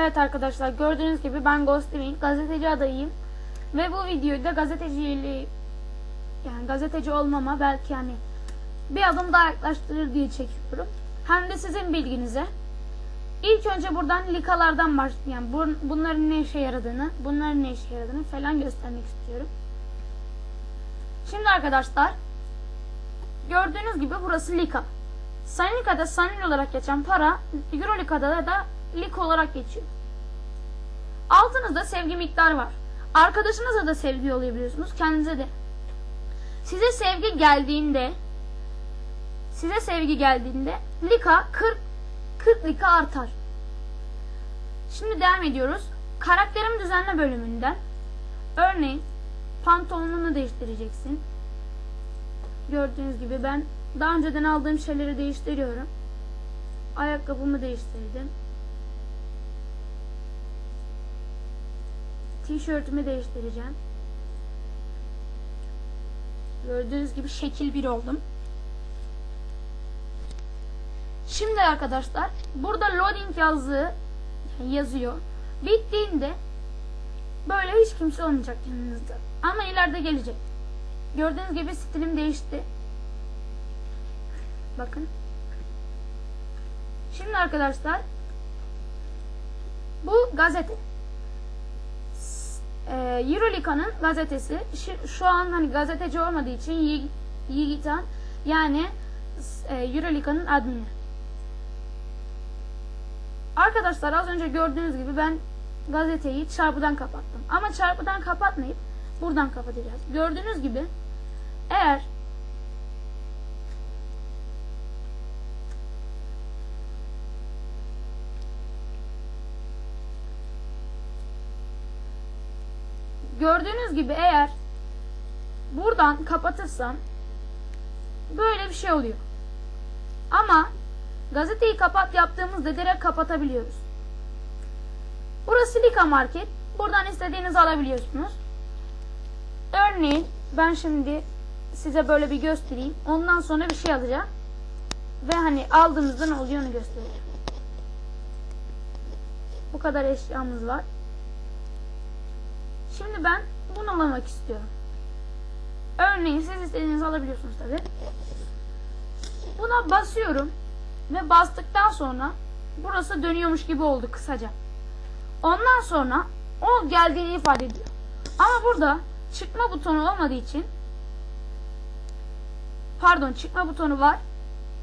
Evet arkadaşlar gördüğünüz gibi ben Ghost gazeteci adayıyım. Ve bu videoyu da gazeteciliği yani gazeteci olmama belki hani bir adım daha yaklaştırır diye çekiyorum. Hem de sizin bilginize. İlk önce buradan likalardan başlayayım. Yani bunların ne işe yaradığını, bunların ne işe yaradığını falan göstermek istiyorum. Şimdi arkadaşlar gördüğünüz gibi burası lika. Sanilika'da sanil olarak geçen para Eurolika'da da lik olarak geçiyor. Altınızda sevgi miktarı var. Arkadaşınıza da sevgi yollayabiliyorsunuz. Kendinize de. Size sevgi geldiğinde size sevgi geldiğinde lika 40 40 lika artar. Şimdi devam ediyoruz. Karakterim düzenle bölümünden. Örneğin pantolonunu değiştireceksin. Gördüğünüz gibi ben daha önceden aldığım şeyleri değiştiriyorum. Ayakkabımı değiştirdim. Tişörtümü değiştireceğim. Gördüğünüz gibi şekil bir oldum. Şimdi arkadaşlar burada loading yazdığı yazıyor. Bittiğinde böyle hiç kimse olmayacak yanınızda. Ama ileride gelecek. Gördüğünüz gibi stilim değişti. Bakın. Şimdi arkadaşlar bu gazete. Ee, Eurolika'nın gazetesi. Şu, şu an hani gazeteci olmadığı için Yigitan yani e, Eurolika'nın admini. Arkadaşlar az önce gördüğünüz gibi ben gazeteyi çarpıdan kapattım. Ama çarpıdan kapatmayıp buradan kapatacağız. Gördüğünüz gibi eğer Gördüğünüz gibi eğer buradan kapatırsam böyle bir şey oluyor. Ama gazeteyi kapat yaptığımızda direkt kapatabiliyoruz. Burası Lika Market. Buradan istediğinizi alabiliyorsunuz. Örneğin ben şimdi size böyle bir göstereyim. Ondan sonra bir şey alacağım. Ve hani aldığımızda ne oluyor onu göstereceğim. Bu kadar eşyamız var. Şimdi ben bunu almak istiyorum. Örneğin siz istediğinizi alabiliyorsunuz tabi. Buna basıyorum. Ve bastıktan sonra burası dönüyormuş gibi oldu kısaca. Ondan sonra o geldiğini ifade ediyor. Ama burada çıkma butonu olmadığı için pardon çıkma butonu var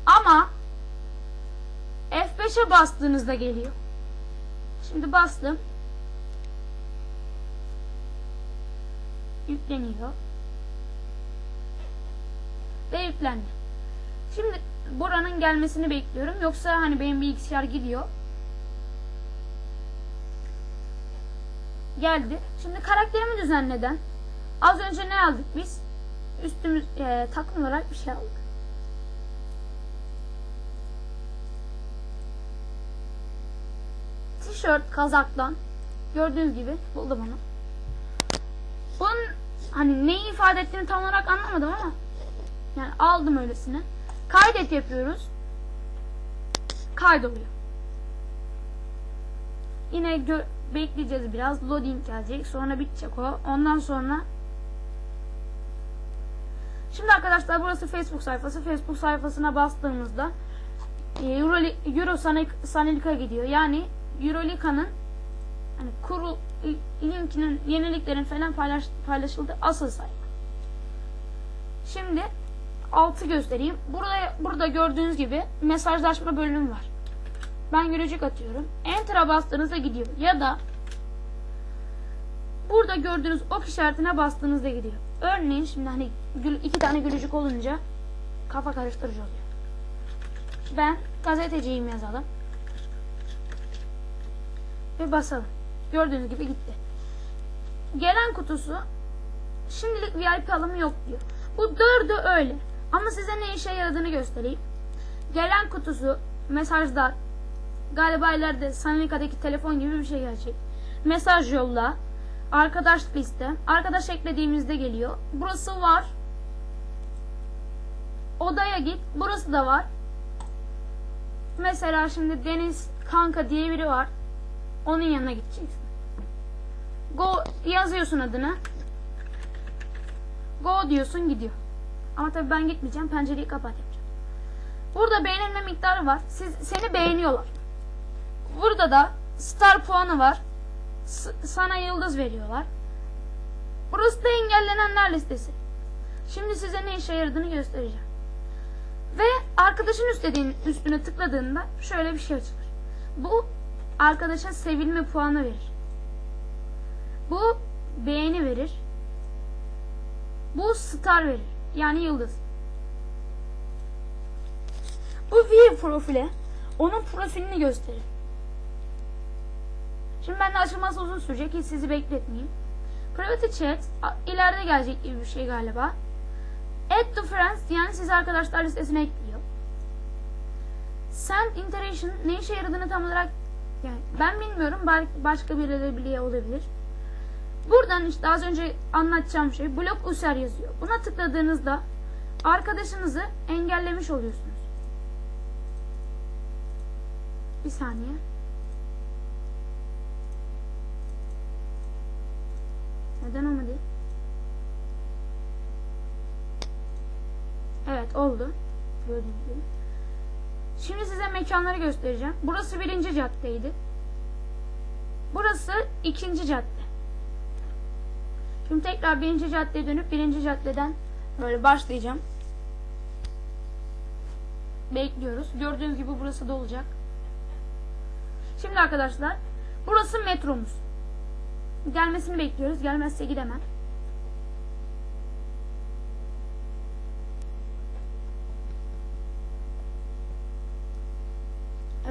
ama F5'e bastığınızda geliyor. Şimdi bastım. Yükleniyor. Ve yüklendi. Şimdi buranın gelmesini bekliyorum. Yoksa hani benim bilgisayar gidiyor. Geldi. Şimdi karakterimi düzenleden az önce ne aldık biz? Üstümüz e, takım olarak bir şey aldık. Tişört kazaktan gördüğünüz gibi buldum onu. Bunun hani neyi ifade ettiğini tam olarak anlamadım ama yani aldım öylesine. Kaydet yapıyoruz. Kaydoluyor. Yine bekleyeceğiz biraz. Loading gelecek. Sonra bitecek o. Ondan sonra Şimdi arkadaşlar burası Facebook sayfası. Facebook sayfasına bastığımızda e, Euro, Euro Sanilika gidiyor. Yani Eurolika'nın hani kurul linkinin yeniliklerin falan paylaş, paylaşıldığı asıl sayfa. Şimdi altı göstereyim. Burada burada gördüğünüz gibi mesajlaşma bölümü var. Ben gülücük atıyorum. Enter'a bastığınızda gidiyor. Ya da burada gördüğünüz ok işaretine bastığınızda gidiyor. Örneğin şimdi hani iki tane gülücük olunca kafa karıştırıcı oluyor. Ben gazeteciyim yazalım. Ve basalım. Gördüğünüz gibi gitti. Gelen kutusu şimdilik VIP alımı yok diyor. Bu dördü öyle. Ama size ne işe yaradığını göstereyim. Gelen kutusu, mesajlar, galiba ileride Sanilika'daki telefon gibi bir şey gelecek. Mesaj yolla, arkadaş liste, arkadaş eklediğimizde geliyor. Burası var. Odaya git, burası da var. Mesela şimdi Deniz Kanka diye biri var. Onun yanına gideceksin. Go yazıyorsun adını. Go diyorsun gidiyor. Ama tabii ben gitmeyeceğim. Pencereyi kapat yapacağım. Burada beğenilme miktarı var. Siz seni beğeniyorlar. Burada da star puanı var. S- sana yıldız veriyorlar. Burası da engellenenler listesi. Şimdi size ne işe yaradığını göstereceğim. Ve arkadaşın üstlediğin, üstüne tıkladığında şöyle bir şey açılır. Bu arkadaşa sevilme puanı verir. Bu beğeni verir. Bu star verir. Yani yıldız. Bu view profile onun profilini gösterir. Şimdi ben de açılması uzun sürecek. Hiç sizi bekletmeyeyim. Private chat ileride gelecek gibi bir şey galiba. Add to friends yani sizi arkadaşlar listesine ekliyor. Send interaction ne işe yaradığını tam olarak yani ben bilmiyorum. Başka birileri biliyor olabilir. Buradan işte az önce anlatacağım şey blok user yazıyor. Buna tıkladığınızda arkadaşınızı engellemiş oluyorsunuz. Bir saniye. Neden olmadı? Evet oldu. Gördüğünüz gibi. Şimdi size mekanları göstereceğim. Burası birinci caddeydi. Burası ikinci cadde. Şimdi tekrar birinci caddeye dönüp birinci caddeden böyle başlayacağım. Bekliyoruz. Gördüğünüz gibi burası da olacak. Şimdi arkadaşlar burası metromuz. Gelmesini bekliyoruz. Gelmezse gidemem.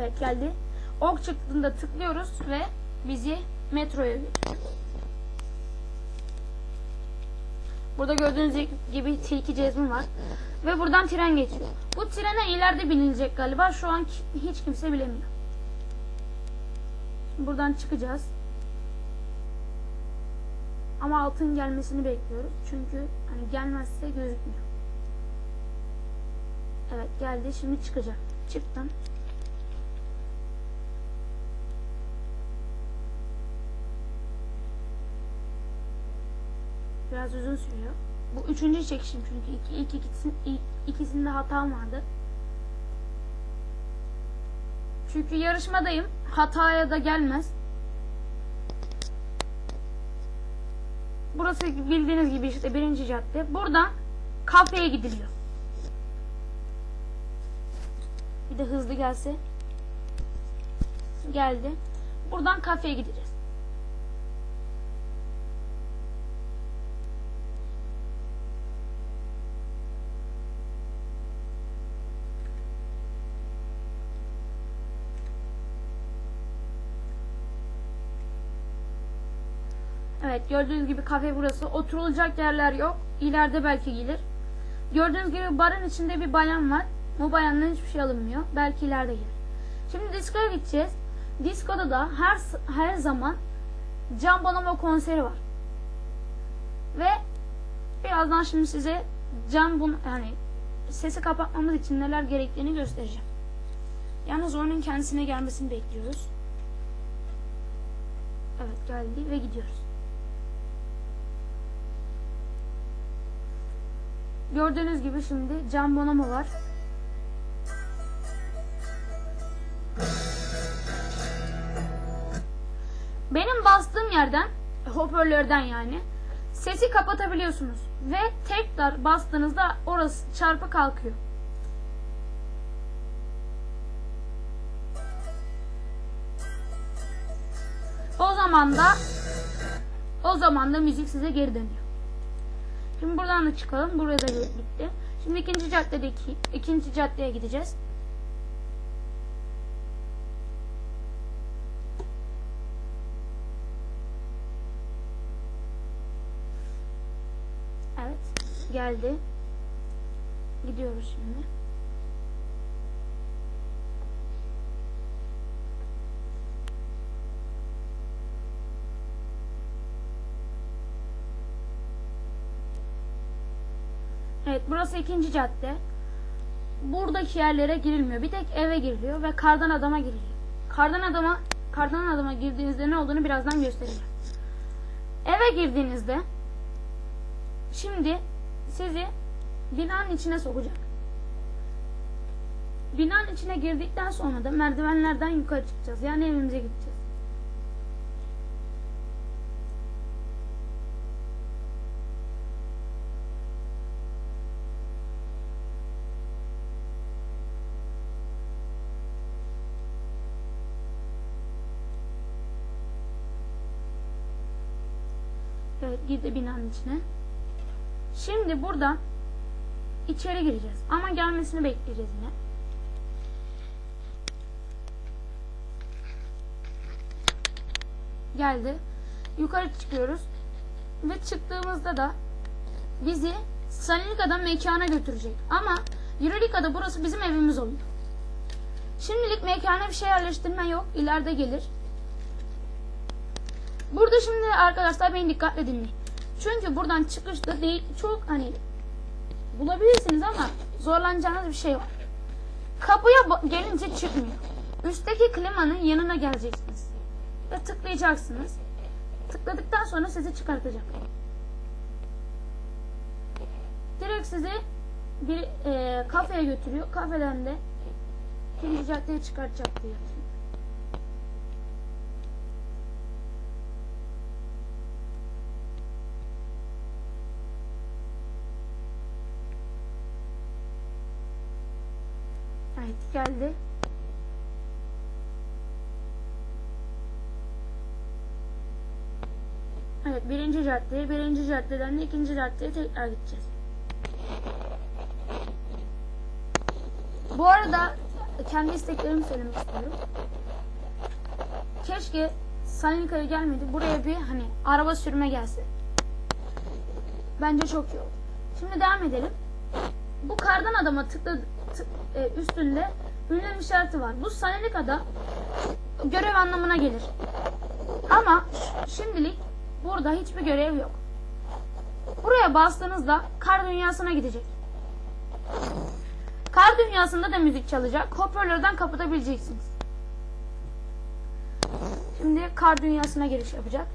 Evet geldi. Ok çıktığında tıklıyoruz ve bizi metroya götürüyor. Burada gördüğünüz gibi tilki cezmi var. Ve buradan tren geçiyor. Bu trene ileride binilecek galiba. Şu an hiç kimse bilemiyor. Buradan çıkacağız. Ama altın gelmesini bekliyoruz. Çünkü hani gelmezse gözükmüyor. Evet geldi. Şimdi çıkacak. Çıktım. Biraz uzun sürüyor. Bu üçüncü çekişim çünkü iki, ilk ikisin, ilk ikisinde hatam vardı. Çünkü yarışmadayım. Hataya da gelmez. Burası bildiğiniz gibi işte birinci cadde. Buradan kafeye gidiliyor. Bir de hızlı gelse. Geldi. Buradan kafeye gideceğiz. Evet gördüğünüz gibi kafe burası. Oturulacak yerler yok. İleride belki gelir. Gördüğünüz gibi barın içinde bir bayan var. Bu bayandan hiçbir şey alınmıyor. Belki ileride gelir. Şimdi diskoya gideceğiz. Diskoda da her her zaman Can Bonomo konseri var. Ve birazdan şimdi size Can Bon yani sesi kapatmamız için neler gerektiğini göstereceğim. Yalnız onun kendisine gelmesini bekliyoruz. Evet geldi ve gidiyoruz. Gördüğünüz gibi şimdi Can Bonomo var. Benim bastığım yerden, hoparlörden yani, sesi kapatabiliyorsunuz. Ve tekrar bastığınızda orası çarpı kalkıyor. O zaman da o zaman da müzik size geri dönüyor. Şimdi buradan da çıkalım. Burada da bitti. Şimdi ikinci caddedeki ikinci caddeye gideceğiz. Evet. Geldi. Gidiyoruz şimdi. Evet burası ikinci cadde. Buradaki yerlere girilmiyor. Bir tek eve giriliyor ve kardan adama giriliyor. Kardan adama kardan adama girdiğinizde ne olduğunu birazdan göstereceğim. Eve girdiğinizde şimdi sizi binanın içine sokacak. Binanın içine girdikten sonra da merdivenlerden yukarı çıkacağız. Yani evimize gideceğiz. Evet girdi binanın içine. Şimdi buradan içeri gireceğiz. Ama gelmesini bekleyeceğiz yine. Geldi. Yukarı çıkıyoruz. Ve çıktığımızda da bizi Salinika'dan mekana götürecek. Ama Eurolika'da burası bizim evimiz oluyor. Şimdilik mekana bir şey yerleştirme yok. İleride gelir. Burada şimdi arkadaşlar beni dikkatle dinleyin. Çünkü buradan çıkışta değil çok hani bulabilirsiniz ama zorlanacağınız bir şey var. Kapıya gelince çıkmıyor. Üstteki klimanın yanına geleceksiniz. Ve tıklayacaksınız. Tıkladıktan sonra sizi çıkartacak. Direkt sizi bir e, kafeye götürüyor. Kafeden de ikinci caddeye çıkartacak diyor. Geldi. Evet birinci caddeye, birinci caddeden de ikinci caddeye tekrar gideceğiz. Bu arada kendi isteklerimi söylemek istiyorum. Keşke Salinika'ya gelmedi. Buraya bir hani araba sürme gelse. Bence çok iyi olur. Şimdi devam edelim. Bu kardan adama tıkladı tık- e, üstünde ünlem işareti var. Bu Salinika'da görev anlamına gelir. Ama şimdilik burada hiçbir görev yok. Buraya bastığınızda kar dünyasına gidecek. Kar dünyasında da müzik çalacak. Hoparlörden kapatabileceksiniz. Şimdi kar dünyasına giriş yapacak.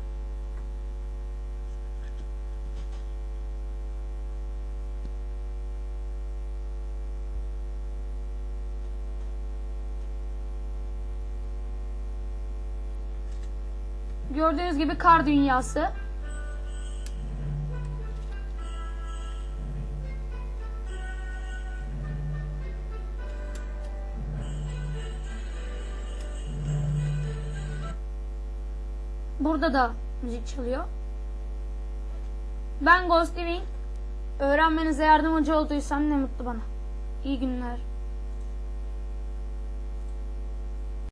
Gördüğünüz gibi kar dünyası. Burada da müzik çalıyor. Ben Ghost Living. Öğrenmenize yardımcı olduysam ne mutlu bana. İyi günler.